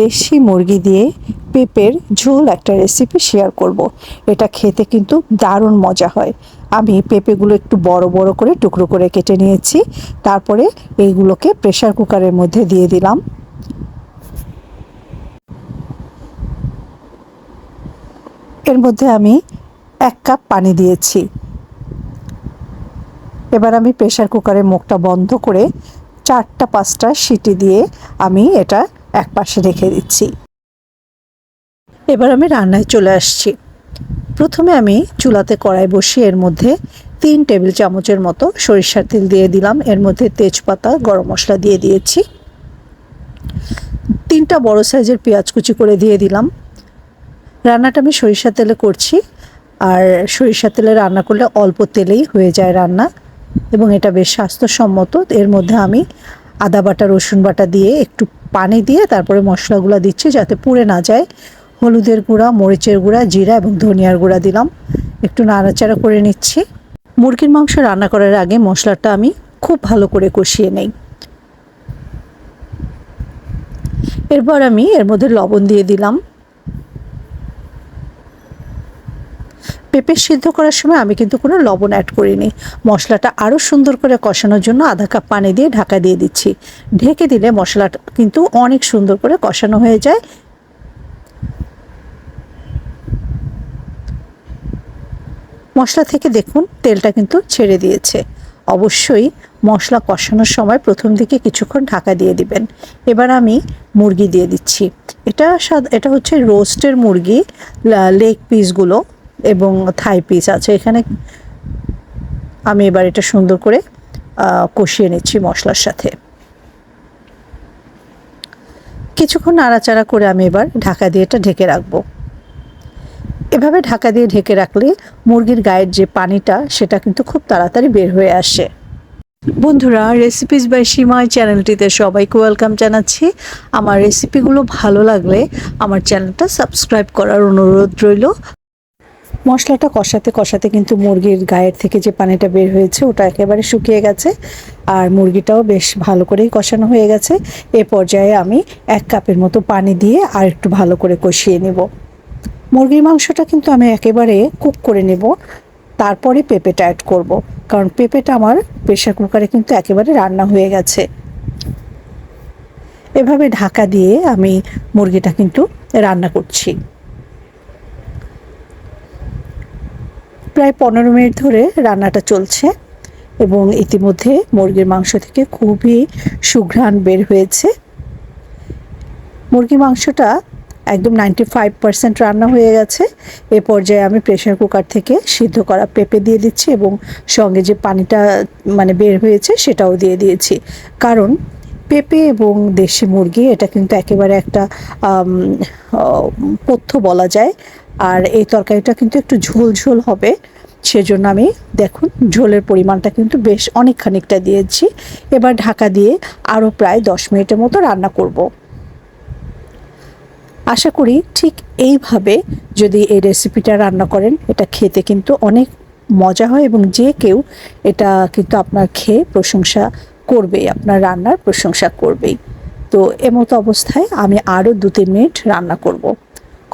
দেশি মুরগি দিয়ে পেঁপের ঝোল একটা রেসিপি শেয়ার করব। এটা খেতে কিন্তু দারুণ মজা হয়। আমি পেঁপেগুলো একটু বড় বড় করে টুকরো করে কেটে নিয়েছি। তারপরে এইগুলোকে প্রেসার কুকারের মধ্যে দিয়ে দিলাম। এর মধ্যে আমি এক কাপ পানি দিয়েছি। এবার আমি প্রেসার কুকারের মুখটা বন্ধ করে চারটা পাঁচটা সিটি দিয়ে আমি এটা এক পাশে রেখে দিচ্ছি। এবার আমি রান্নায় চলে আসছি। প্রথমে আমি চুলাতে কড়াই বসিয়ে এর মধ্যে তিন টেবিল চামচের মতো সরিষার তেল দিয়ে দিলাম। এর মধ্যে তেজপাতা, গরম মশলা দিয়ে দিয়েছি। তিনটা বড় সাইজের পেঁয়াজ কুচি করে দিয়ে দিলাম। রান্নাটা আমি সরিষা তেলে করছি। আর সরিষা তেলে রান্না করলে অল্প তেলেই হয়ে যায় রান্না। এবং এটা বেশ স্বাস্থ্যসম্মত। এর মধ্যে আমি আদা বাটা, রসুন বাটা দিয়ে একটু পানি দিয়ে তারপরে মশলাগুলো দিচ্ছি যাতে পুড়ে না যায়। হলুদের গুঁড়া, মরিচের গুঁড়া, জিরা এবং ধনিয়ার গুঁড়া দিলাম। একটু নাড়াচাড়া করে নিচ্ছি। মুরগির মাংস রান্না করার আগে মশলাটা আমি খুব ভালো করে কষিয়ে নেই। এরপর আমি এর মধ্যে লবণ দিয়ে দিলাম। পেঁপে সিদ্ধ করার সময় আমি কিন্তু কোনো লবণ অ্যাড করিনি। মশলাটা আরও সুন্দর করে কষানোর জন্য আধা কাপ পানি দিয়ে ঢাকা দিয়ে দিচ্ছি। ঢেকে দিলে মশলাটা কিন্তু অনেক সুন্দর করে কষানো হয়ে যায়। মশলা থেকে দেখুন, তেলটা কিন্তু ছেড়ে দিয়েছে। অবশ্যই মশলা কষানোর সময় প্রথম দিকে কিছুক্ষণ ঢাকা দিয়ে দিবেন। এবার আমি মুরগি দিয়ে দিচ্ছি। এটা এটা হচ্ছে রোস্টের মুরগি লেগ পিসগুলো এবং থাই পিস আছে। এখানে আমি এবার এটা সুন্দর করে কষিয়ে নিচ্ছি মশলার সাথে। কিছুক্ষণ নাড়াচাড়া করে আমি এবার ঢাকা দিয়ে এটা ঢেকে রাখব। এভাবে ঢাকা দিয়ে ঢেকে রাখলে মুরগির গায়ের যে পানিটা, সেটা কিন্তু খুব তাড়াতাড়ি বের হয়ে আসে। বন্ধুরা রেসিপিস বাই সীমায় চ্যানেলটিতে সবাইকে ওয়েলকাম জানাচ্ছি। আমার রেসিপিগুলো ভালো লাগলে আমার চ্যানেলটা সাবস্ক্রাইব করার অনুরোধ রইল। মশলাটা কষাতে কষাতে কিন্তু মুরগির গায়ের থেকে যে পানিটা বের হয়েছে, ওটা একেবারে শুকিয়ে গেছে। আর মুরগিটাও বেশ ভালো করেই কষানো হয়ে গেছে। এ পর্যায়ে আমি এক কাপের মতো পানি দিয়ে আর একটু ভালো করে কষিয়ে নেব। মুরগির মাংসটা কিন্তু আমি একেবারে কুক করে নেব। তারপরে পেঁপেটা অ্যাড করব। কারণ পেঁপেটা আমার প্রেশার কুকারে কিন্তু একেবারে রান্না হয়ে গেছে। এভাবে ঢাকা দিয়ে আমি মুরগিটা কিন্তু রান্না করছি। প্রায় পনেরো মিনিট ধরে রান্নাটা চলছে এবং ইতিমধ্যে মুরগির মাংস থেকে খুবই সুঘ্রাণ বের হয়েছে। মুরগির মাংসটা একদম নাইনটি ফাইভ পার্সেন্ট রান্না হয়ে গেছে। এ পর্যায়ে আমি প্রেশার কুকার থেকে সিদ্ধ করা পেঁপে দিয়ে দিচ্ছি এবং সঙ্গে যে পানিটা মানে বের হয়েছে সেটাও দিয়ে দিয়েছি। কারণ পেঁপে এবং দেশি মুরগি, এটা কিন্তু একেবারে একটা পথ্য বলা যায়। আর এই তরকারিটা কিন্তু একটু ঝোল ঝোল হবে। সেজন্য আমি, দেখুন, ঝোলের পরিমাণটা কিন্তু বেশ অনেক খানিকটা দিয়েছি। এবার ঢাকা দিয়ে আরও প্রায় দশ মিনিটের মতো রান্না করব। আশা করি ঠিক এইভাবে যদি এই রেসিপিটা রান্না করেন, এটা খেতে কিন্তু অনেক মজা হয় এবং যে কেউ এটা কিন্তু আপনার খেয়ে প্রশংসা করবেই, আপনার রান্নার প্রশংসা করবেই। তো এমতো অবস্থায় আমি আরও দু তিন মিনিট রান্না করব।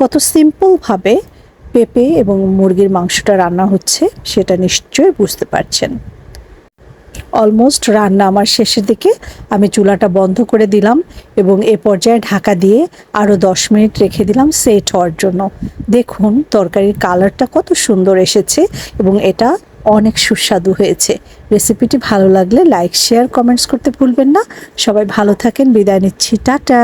কত সিম্পলভাবে পেঁপে এবং মুরগির মাংসটা রান্না হচ্ছে, সেটা নিশ্চয়ই বুঝতে পারছেন। অলমোস্ট রান্না আমার শেষের দিকে, আমি চুলাটা বন্ধ করে দিলাম এবং এ পর্যায়ে ঢাকা দিয়ে আরও দশ মিনিট রেখে দিলাম সেট হওয়ার জন্য। দেখুন, তরকারির কালারটা কত সুন্দর এসেছে এবং এটা অনেক সুস্বাদু হয়েছে। রেসিপিটি ভালো লাগলে লাইক শেয়ার কমেন্টস করতে ভুলবেন না। সবাই ভালো থাকেন, বিদায় নিচ্ছি, টাটা!